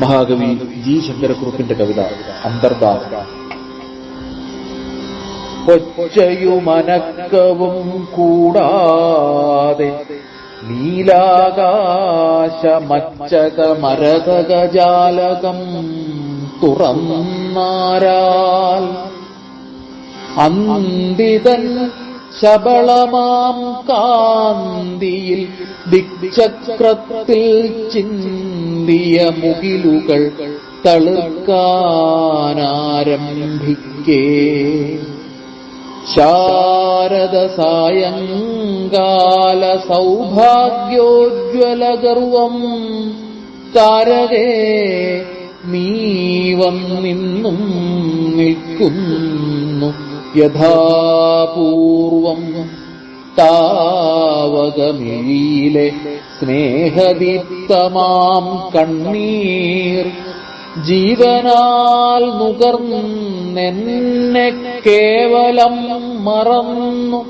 മഹാകവി ജി ശങ്കരക്കുറുപ്പിന്റെ കവിത അന്തർദാഹം കൊച്ചയുമനക്കവും കൂടാതെ നീലാകാശമച്ചകമരതകജാലകം തുറന്നാരാൽ അന്തിതൻ ശബളമാം കാന്തിയിൽ ദിക്ചക്രത്തിൽ ചിന്തിയ മുകിലുകൾ തളുക്കാനാരംഭിക്കേ ശാരദ സായങ്കാല സൗഭാഗ്യോജ്വലഗർവം താരകേ നീവന്നിന്നും നിൽക്കുന്നു യഥാപൂർവം താവകമിഴിയിലെ സ്നേഹദീപ്തമാം കണ്ണീർ. ജീവനാൽ നുകർന്നെന്നെ കേവലം മറന്നു.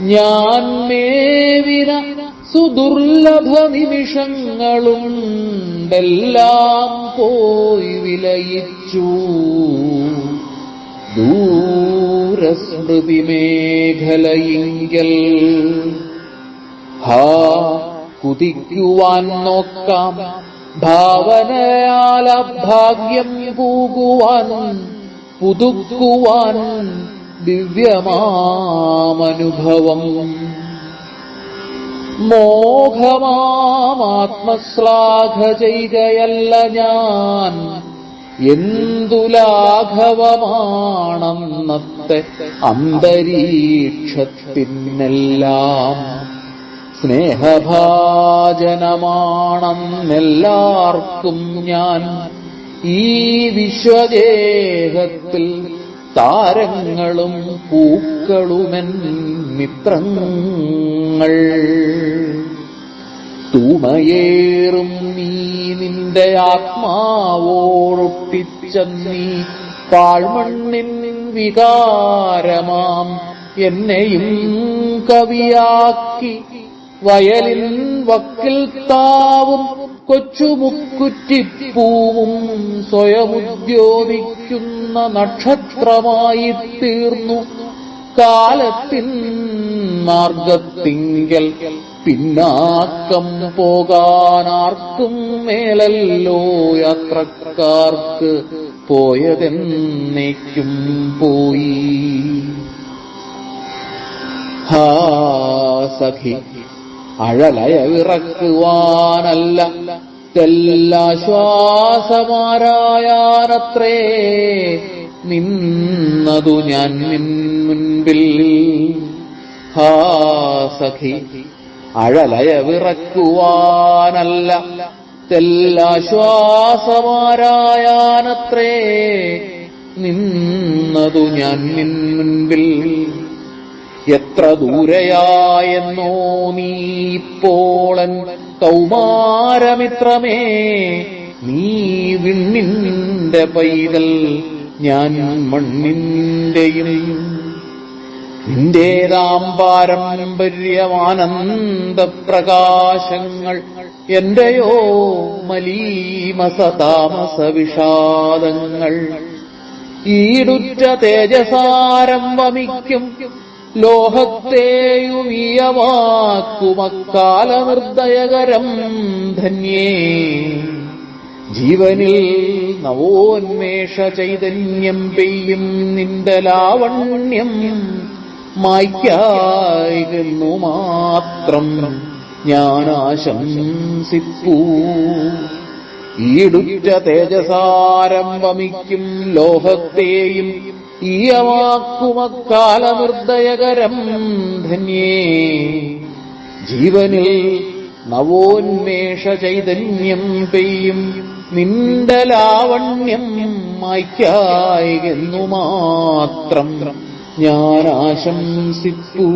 ഞാൻ മേവിന സുദുർലഭ നിമിഷങ്ങളുണ്ടെല്ലാം പോയി വിലയിച്ചു. ദൂരസ്മൃതി മേഖലയിങ്കൽ ഹാ കുതിക്കുവാൻ നോക്കാം. ഭാവനയാല ഭാഗ്യം പൂകുവാൻ പുതുക്കുവാൻ ദിവ്യമാമനുഭവം. മോഹമാത്മശ്ലാഘ ചെയ്കയല്ല ഞാൻ. എന്തുലാഘവമാണെന്നത്തെ അന്തരീക്ഷത്തിനെല്ലാം സ്നേഹഭാജനമാണെന്നെല്ലാവർക്കും ഞാൻ ഈ വിശ്വദേഹത്തിൽ താരങ്ങളും പൂക്കളുമെൻ മിത്രങ്ങൾ. തൂമയേറും നീ നിന്റെ ആത്മാവോടൊട്ടിച്ച നീ പാഴ്മണ്ണിൻ വികാരമാം എന്നെയും കവിയാക്കി വയലിൻ വക്കിൽ താവും കൊച്ചുമുക്കുറ്റിപ്പൂവും സ്വയമുദ്യോഗിക്കുന്ന നക്ഷത്രമായി തീർന്നു. കാലത്തിൻ മാർഗത്തിങ്കൽ പിന്നാക്കം പോകാനാർക്കും മേലല്ലോ യാത്രക്കാർക്ക് പോയതെന്നേക്കും പോയി. ഹാ സഖി അഴലയ വിറക്കുവാനല്ല തെല്ലാശ്വാസമാരായാനത്രേ നിന്നതു ഞാൻ നിൻ മുൻപിൽ. ഹാ സഖി അഴലയ വിറക്കുവാനല്ല. തെല്ലാശ്വാസമാരായാനത്രേ നിന്നതു ഞാൻ നിൻ മുൻപിൽ. എത്ര ദൂരയായെന്നോ നീ ഇപ്പോളൻ കൗമാരമിത്രമേ. നീ വിണ്ണിന്റെ പൈതൽ ഞാൻ മണ്ണിന്റെയും നിന്റേതാം പാരമ്പര്യമാനന്ദ പ്രകാശങ്ങൾ എന്റെയോ മലീമസ താമസ വിഷാദങ്ങൾ ഈടുറ്റ തേജസാരം വമിക്കും. ലോഹത്തെയുമീയവാക്കുമക്കാലനിർദ്ദയകരം ധന്യേ. ജീവനിൽ നവോന്മേഷ ചൈതന്യം പെയ്യും നിന്റെ ലാവണ്യം. മായ്ക്കായിരുന്നു മാത്രം ഞാൻ ആശംസിപ്പൂ ഈടുറ്റ തേജസാരം വമിക്കും ലോഹത്തെയും ഈയവാക്കുമക്കാലനിർദ്ദയകരം ധന്യേ. ജീവനിൽ നവോന്മേഷ ചൈതന്യം പെയ്യും നിന്റെ ലാവണ്യം മാത്രം ഞാൻ ആശംസിപ്പൂ